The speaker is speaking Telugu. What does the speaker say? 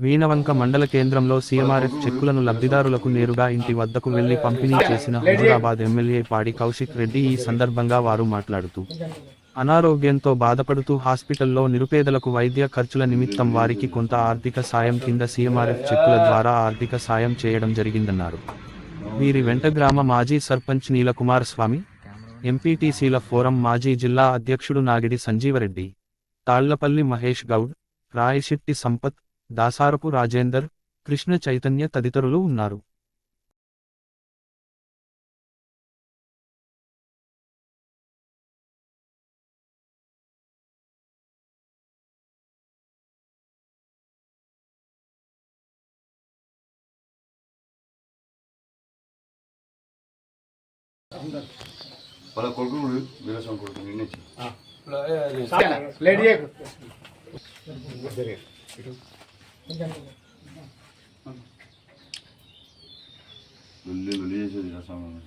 వీణవంక మండల కేంద్రంలో సీఎంఆర్ఎఫ్ చెక్కులను లబ్ధిదారులకు నేరుగా ఇంటి వద్దకు వెళ్ళి పంపిణీ చేసిన హైదరాబాద్ ఎమ్మెల్యే పాడి కౌశిక్ రెడ్డి ఈ సందర్భంగా వారు మాట్లాడుతూ అనారోగ్యంతో బాధపడుతూ హాస్పిటల్లో నిరుపేదలకు వైద్య ఖర్చుల నిమిత్తం వారికి కొంత ఆర్థిక సాయం కింద సీఎంఆర్ఎఫ్ చెక్కుల ద్వారా ఆర్థిక సాయం చేయడం జరిగిందన్నారు. వీరి వెంట గ్రామ మాజీ సర్పంచ్ నీలకుమార్ స్వామి ఎంపీటీసీల ఫోరం మాజీ జిల్లా అధ్యక్షుడు నాగిడి సంజీవరెడ్డి తాళ్ళపల్లి మహేష్ గౌడ్ రాయశెట్టి సంపత్ దాసారపు రాజేందర్ కృష్ణ చైతన్య తదితరులు ఉన్నారు వాళ్ళ కొడుకు వీరస్వామి కొడుకు నిన్నే లేడీ വലിയ വലിയ ശരീരം സാമാനം